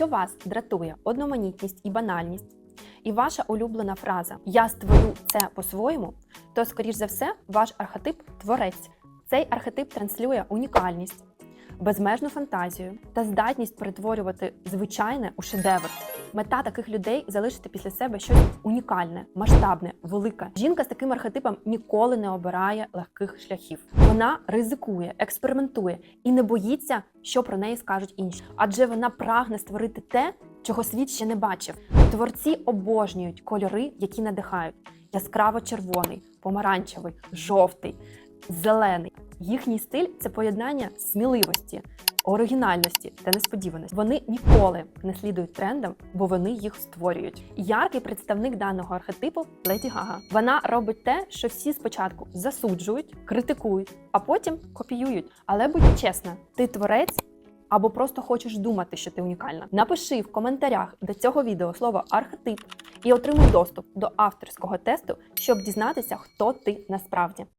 Якщо вас дратує одноманітність і банальність, і ваша улюблена фраза Я створю це по-своєму, то, скоріш за все, ваш архетип творець. Цей архетип транслює унікальність, безмежну фантазію та здатність перетворювати звичайне у шедевр. Мета таких людей залишити після себе щось унікальне, масштабне, велике. Жінка з таким архетипом ніколи не обирає легких шляхів. Вона ризикує, експериментує і не боїться, що про неї скажуть інші, адже вона прагне створити те, чого світ ще не бачив. Творці обожнюють кольори, які надихають: яскраво червоний, помаранчевий, жовтий, зелений. Їхній стиль це поєднання сміливості, оригінальності та несподіваності. Вони ніколи не слідують трендам, бо вони їх створюють. Яркий представник даного архетипу Леді Гага. Вона робить те, що всі спочатку засуджують, критикують, а потім копіюють. Але будь чесна, ти творець. Або просто хочеш думати, що ти унікальна. Напиши в коментарях до цього відео слово архетип і отримай доступ до авторського тесту, щоб дізнатися, хто ти насправді.